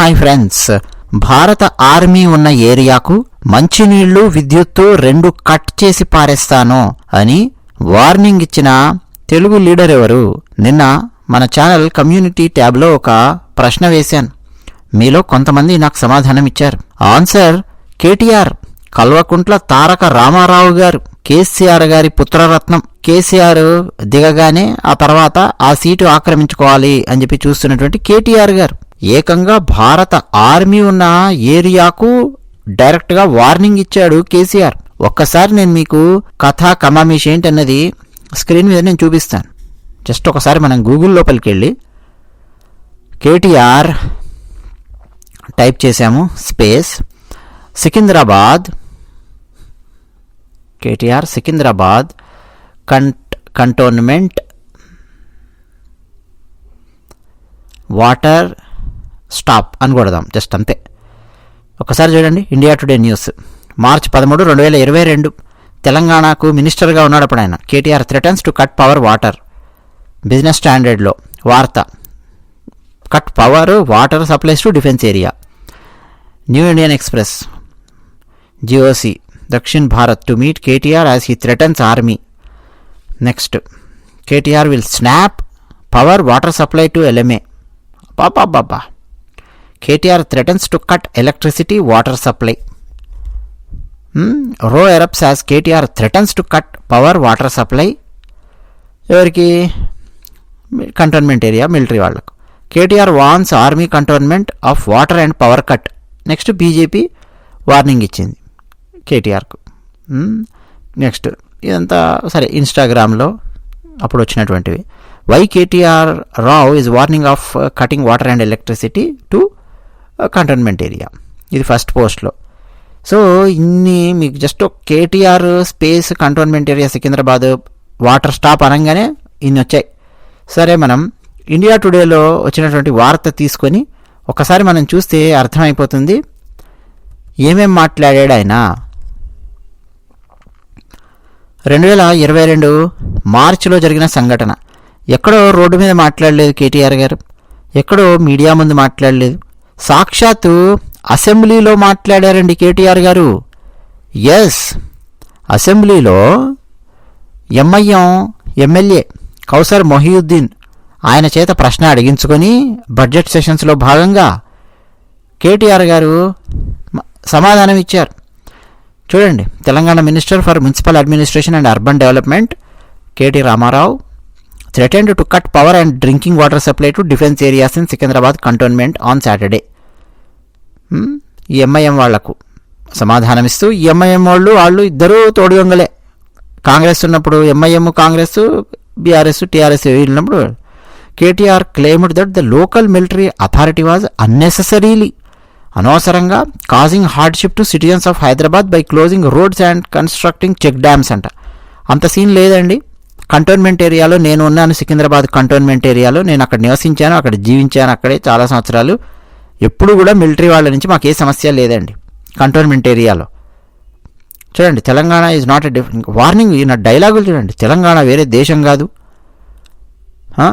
Hi friends. భారత army ఉన్న ఏరియాకు మంచినీళ్ళు విద్యుత్తు రెండు కట్ చేసి పారేస్తాను అని వార్నింగ్ ఇచ్చిన తెలుగు లీడర్ ఎవరు? నిన్న మన ఛానల్ కమ్యూనిటీ ట్యాబ్లో ఒక ప్రశ్న వేశాను. మీలో కొంతమంది నాకు సమాధానం ఇచ్చారు. Answer KTR Kalvakuntla Taraka Ramarao garu KCR గారి పుత్రరత్నం. కేసీఆర్ దిగగానే ఆ తర్వాత ఆ సీటు ఆక్రమించుకోవాలి అని చెప్పి చూస్తున్నటువంటి కేటీఆర్ గారు. ఏకంగా భారత ఆర్మీ ఉన్న ఏరియాకు డైరెక్ట్గా వార్నింగ్ ఇచ్చాడు కేసీఆర్. ఒక్కసారి నేను మీకు కథ కమామీష్ ఏంటన్నది స్క్రీన్ మీద నేను చూపిస్తాను. జస్ట్ ఒకసారి మనం గూగుల్ లోపలికి వెళ్ళి కేటీఆర్ టైప్ చేశాము space Secunderabad KTR Secunderabad cant cantonment water stop అని కొడదాం జస్ట్ అంతే. ఒకసారి చూడండి ఇండియా టుడే న్యూస్. మార్చ్ పదమూడు రెండు వేల ఇరవై రెండు తెలంగాణకు మినిస్టర్గా ఉన్నాడప్పుడు ఆయన KTR threatens to cut power water business స్టాండర్డ్లో వార్త. Cut power water supplies to defence area new Indian express GOC Dakshin Bharat to meet KTR as he threatens army next KTR will snap power water supply to LMA Baba Baba KTR threatens to cut electricity water supply row erupts as KTR threatens to cut power water supply ఎవరికి? Cantonment area military వాళ్ళకు. KTR warns army cantonment of water and power cut next BJP warning ఇచ్చింది కేటీఆర్కు. Next ఇదంతా సరే ఇన్స్టాగ్రామ్లో అప్పుడు వచ్చినటువంటివి. Why KTR Rao is warning of cutting water and electricity to cantonment area ఇది first పోస్ట్లో సో ఇన్ని మీకు just KTR space cantonment area Secunderabad water stop అనగానే ఇన్ని వచ్చాయి. సరే మనం ఇండియా టుడేలో వచ్చినటువంటి వార్త తీసుకొని ఒకసారి మనం చూస్తే అర్థమైపోతుంది. ఏమేం మాట్లాడాడు ఆయన? రెండు వేల ఇరవై రెండు మార్చిలో జరిగిన సంఘటన. ఎక్కడో రోడ్డు మీద మాట్లాడలేదు కేటీఆర్ గారు. ఎక్కడో మీడియా ముందు మాట్లాడలేదు. సాక్షాత్తు అసెంబ్లీలో మాట్లాడారండి కేటీఆర్ గారు. ఎస్ అసెంబ్లీలో ఎంఐఎం ఎమ్మెల్యే కౌసర్ మొహియుద్దీన్ ఆయన చేత ప్రశ్న అడిగించుకొని బడ్జెట్ సెషన్స్లో భాగంగా కేటీఆర్ గారు సమాధానం ఇచ్చారు. చూడండి Telangana minister for municipal administration and urban development KT Ramarao threatened to cut power and drinking water supply to defence areas in Secunderabad cantonment on Saturday MIM వాళ్ళకు సమాధానమిస్తూ ఎంఐఎం వాళ్ళు వాళ్ళు ఇద్దరూ తోడుగొంగలే. కాంగ్రెస్ ఉన్నప్పుడు ఎంఐఎం కాంగ్రెస్ బీఆర్ఎస్ టీఆర్ఎస్ వెళ్ళినప్పుడు KTR claimed that the local military authority was unnecessarily అనవసరంగా causing hardship to citizens of Hyderabad by closing roads and constructing check dams అంట. అంత సీన్ లేదండి. కంటోన్మెంట్ ఏరియాలో నేను ఉన్నాను సికింద్రాబాద్ కంటోన్మెంట్ ఏరియాలో. నేను అక్కడ నివసించాను అక్కడ జీవించాను అక్కడే చాలా సంవత్సరాలు. ఎప్పుడు కూడా మిలిటరీ వాళ్ళ నుంచి మాకు ఏ సమస్య లేదండి కంటోన్మెంట్ ఏరియాలో. చూడండి Telangana is not a different warning నా డైలాగులు చూడండి తెలంగాణ వేరే దేశం కాదు.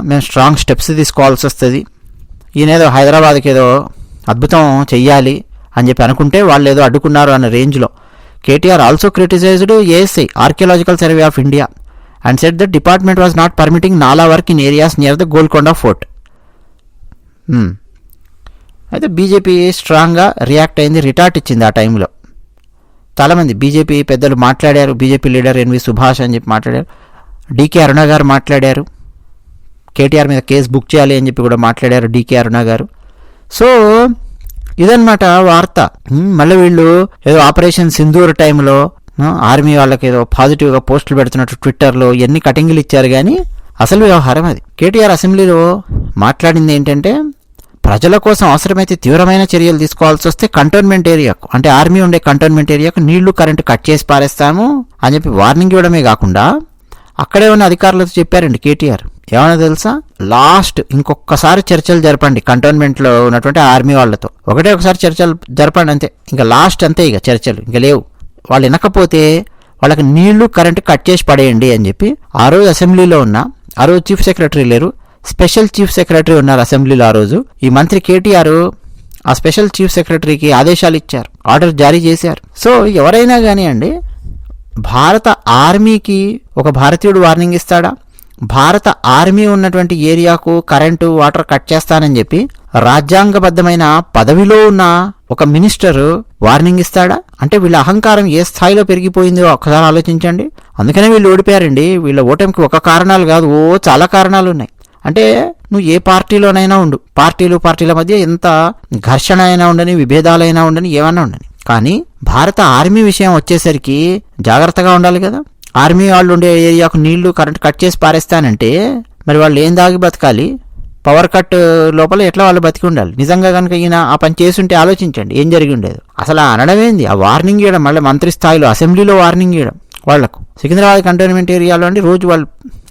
మేము స్ట్రాంగ్ స్టెప్స్ తీసుకోవాల్సి వస్తుంది. ఈయనేదో హైదరాబాద్కి ఏదో అద్భుతం చెయ్యాలి అని చెప్పి అనుకుంటే వాళ్ళు ఏదో అడ్డుకున్నారు అన్న రేంజ్లో KTR also criticised ASI archaeological survey of India and set the department was not permitting nala work in areas near the Golconda fort Hmm. అయితే బీజేపీ స్ట్రాంగ్గా రియాక్ట్ అయింది రిటార్ట్ ఇచ్చింది ఆ టైంలో చాలామంది బీజేపీ పెద్దలు మాట్లాడారు బీజేపీ లీడర్ ఎన్వి సుభాష్ అని చెప్పి మాట్లాడారు డీకే అరుణ గారు మాట్లాడారు కేటీఆర్ మీద కేసు బుక్ చేయాలి అని చెప్పి కూడా మాట్లాడారు డీకే అరుణ గారు. సో ఇదన్నమాట వార్త. మళ్ళీ వీళ్ళు ఏదో ఆపరేషన్ సింధూర్ టైంలో ఆర్మీ వాళ్ళకి ఏదో పాజిటివ్గా పోస్టులు పెడుతున్నట్టు ట్విట్టర్లో ఎన్ని కటింగ్లు ఇచ్చారు కానీ అసలు వ్యవహారం అది. కేటీఆర్ అసెంబ్లీలో మాట్లాడింది ఏంటంటే ప్రజల కోసం అవసరమైతే తీవ్రమైన చర్యలు తీసుకోవాల్సి వస్తే కంటోన్మెంట్ ఏరియాకు అంటే ఆర్మీ ఉండే కంటోన్మెంట్ ఏరియాకు నీళ్ళు కరెంటు కట్ చేసి పారేస్తాము అని చెప్పి వార్నింగ్ ఇవ్వడమే కాకుండా అక్కడే ఉన్న అధికారులతో చెప్పారండి కేటీఆర్. ఏమైనా తెలుసా? లాస్ట్ ఇంకొకసారి చర్చలు జరపండి కంటోన్మెంట్లో ఉన్నటువంటి ఆర్మీ వాళ్ళతో. ఒకటే ఒకసారి చర్చలు జరపండి అంతే. ఇంకా లాస్ట్ అంతే ఇక చర్చలు. ఇంకా లేవు. వాళ్ళు వినకపోతే వాళ్ళకి నీళ్ళు కరెంటు కట్ చేసి పడేయండి అని చెప్పి ఆ రోజు అసెంబ్లీలో ఉన్న ఆ రోజు చీఫ్ సెక్రటరీ లేరు స్పెషల్ చీఫ్ సెక్రటరీ ఉన్నారు అసెంబ్లీలో ఆ రోజు. ఈ మంత్రి కేటీఆర్ ఆ స్పెషల్ చీఫ్ సెక్రటరీకి ఆదేశాలు ఇచ్చారు ఆర్డర్ జారీ చేశారు. సో ఎవరైనా కానివ్వండి భారత ఆర్మీకి ఒక భారతీయుడు వార్నింగ్ ఇస్తాడా? భారత ఆర్మీ ఉన్నటువంటి ఏరియాకు కరెంటు వాటర్ కట్ చేస్తానని చెప్పి రాజ్యాంగబద్ధమైన పదవిలో ఉన్న ఒక మినిస్టర్ వార్నింగ్ ఇస్తాడా? అంటే వీళ్ళ అహంకారం ఏ స్థాయిలో పెరిగిపోయిందో ఒక్కసారి ఆలోచించండి. అందుకనే వీళ్ళు ఓడిపోయారండి. వీళ్ళ ఓటమికి ఒక కారణాలు కాదు ఓ చాలా కారణాలు ఉన్నాయి. అంటే నువ్వు ఏ పార్టీలోనైనా ఉండు. పార్టీలు పార్టీల మధ్య ఎంత ఘర్షణ అయినా ఉండని విభేదాలైనా ఉండని ఏమైనా ఉండని. కానీ భారత ఆర్మీ విషయం వచ్చేసరికి జాగ్రత్తగా ఉండాలి కదా. ఆర్మీ వాళ్ళు ఉండే ఏరియాకు నీళ్ళు కరెంట్ కట్ చేసి పారేస్తానంటే మరి వాళ్ళు ఏం దాగి బతకాలి? పవర్ కట్ లోపల ఎట్లా వాళ్ళు బతికి ఉండాలి నిజంగా కనుక ఈయన ఆ పని చేస్తుంటే ఆలోచించండి ఏం జరిగి ఉండేది. అసలు ఆ అనడమేంది ఆ వార్నింగ్ ఇవ్వడం మళ్ళీ మంత్రి స్థాయిలో అసెంబ్లీలో వార్నింగ్ ఇవ్వడం వాళ్ళకు సికింద్రాబాద్ కంటోన్మెంట్ ఏరియాలో అండి రోజు వాళ్ళు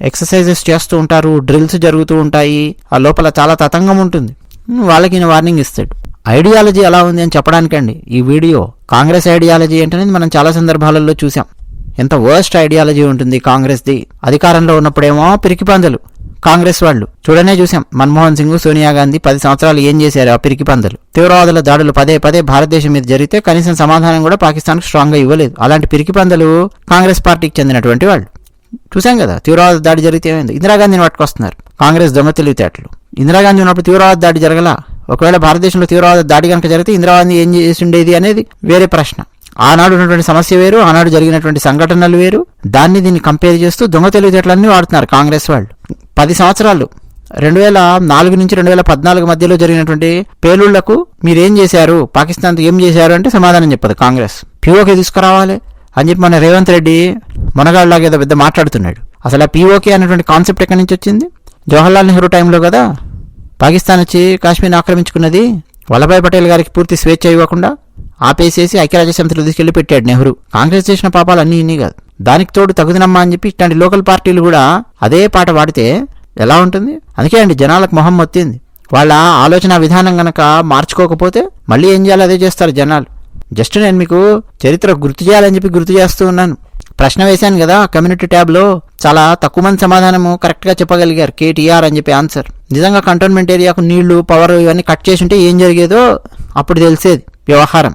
ఎక్సర్సైజెస్ చేస్తూ ఉంటారు డ్రిల్స్ జరుగుతూ ఉంటాయి ఆ లోపల చాలా తతంగం ఉంటుంది. వాళ్ళకి ఈయన వార్నింగ్ ఇస్తాడు. ఐడియాలజీ ఎలా ఉంది అని చెప్పడానికండి. ఈ వీడియో కాంగ్రెస్ ఐడియాలజీ ఏంటనేది మనం చాలా సందర్భాలలో చూసాం ఎంత వర్స్ట్ ఐడియాలజీ ఉంటుంది కాంగ్రెస్ది. అధికారంలో ఉన్నప్పుడేమో పిరికిపందలు కాంగ్రెస్ వాళ్ళు. చూడనే చూశాం. మన్మోహన్ సింగ్ సోనియా గాంధీ పది సంవత్సరాలు ఏం చేశారు ఆ పిరికి పందలు. తీవ్రవాదుల దాడులు పదే పదే భారతదేశం మీద జరిగితే కనీసం సమాధానం కూడా పాకిస్తాన్కు స్ట్రాంగ్గా ఇవ్వలేదు. అలాంటి పిరికిపందలు కాంగ్రెస్ పార్టీకి చెందినటువంటి వాళ్ళు. చూసాం కదా తీవ్రవాద దాడి జరిగితే ఏమైంది? ఇందిరాగాంధీని పట్టుకొస్తున్నారు. కాంగ్రెస్ దొంగ తెలివితేటలు. ఇందిరాగాంధీ ఉన్నప్పుడు తీవ్రవాద దాడి జరగలా? ఒకవేళ భారతదేశంలో తీవ్రవాద దాడి కనుక జరిగితే ఇందిరాగాంధీ ఏం చేసి ఉండేది అనేది వేరే ప్రశ్న. ఆనాడు ఉన్నటువంటి సమస్య వేరు ఆనాడు జరిగినటువంటి సంఘటనలు వేరు. దాన్ని దీన్ని కంపేర్ చేస్తూ దొంగ తెలివితేటలన్నీ వాడుతున్నారు కాంగ్రెస్ వాళ్ళు. పది సంవత్సరాలు. రెండు వేల నాలుగు నుంచి రెండు వేల పద్నాలుగు మధ్యలో జరిగినటువంటి పేలుళ్ళకు మీరేం చేశారు? పాకిస్తాన్తో ఏం చేశారు అంటే సమాధానం చెప్పదు కాంగ్రెస్. పీఓకే తీసుకురావాలి అని చెప్పి మన రేవంత్ రెడ్డి మొనగాళ్ళలాగా ఏదో పెద్ద మాట్లాడుతున్నాడు. అసలు ఆ పీఓకే అనేటువంటి కాన్సెప్ట్ ఎక్కడి నుంచి వచ్చింది? జవహర్లాల్ నెహ్రూ టైంలో కదా? పాకిస్తాన్ వచ్చి కాశ్మీర్ని ఆక్రమించుకున్నది వల్లభాయ్ పటేల్ గారికి పూర్తి స్వేచ్ఛ ఇవ్వకుండా ఆపేసేసి ఐక్యరాజ్య సమితిలో తీసుకెళ్ళి పెట్టాడు నెహ్రూ. కాంగ్రెస్ చేసిన పాపాలు అన్నీ ఇన్ని కాదు. దానికి తోడు తగుదనమ్మా అని చెప్పి ఇట్లాంటి లోకల్ పార్టీలు కూడా అదే పాట పాడితే ఎలా ఉంటుంది? అందుకే అండి జనాలకు మొహం మొత్తింది. వాళ్ళ ఆలోచన విధానం గనక మార్చుకోకపోతే మళ్ళీ ఏం చేయాలో అదే చేస్తారు జనాలు. జస్ట్ నేను మీకు చరిత్ర గుర్తు చేయాలని చెప్పి గుర్తు చేస్తూ ఉన్నాను. ప్రశ్న వేశాను కదా కమ్యూనిటీ ట్యాబ్లో చాలా తక్కువ మంది సమాధానము కరెక్ట్గా చెప్పగలిగారు కేటీఆర్ అని చెప్పి ఆన్సర్. నిజంగా కంటోన్మెంట్ ఏరియాకు నీళ్ళు పవర్ ఇవన్నీ కట్ చేసి ఉంటే ఏం జరిగేదో అప్పుడు తెలిసేది వ్యవహారం.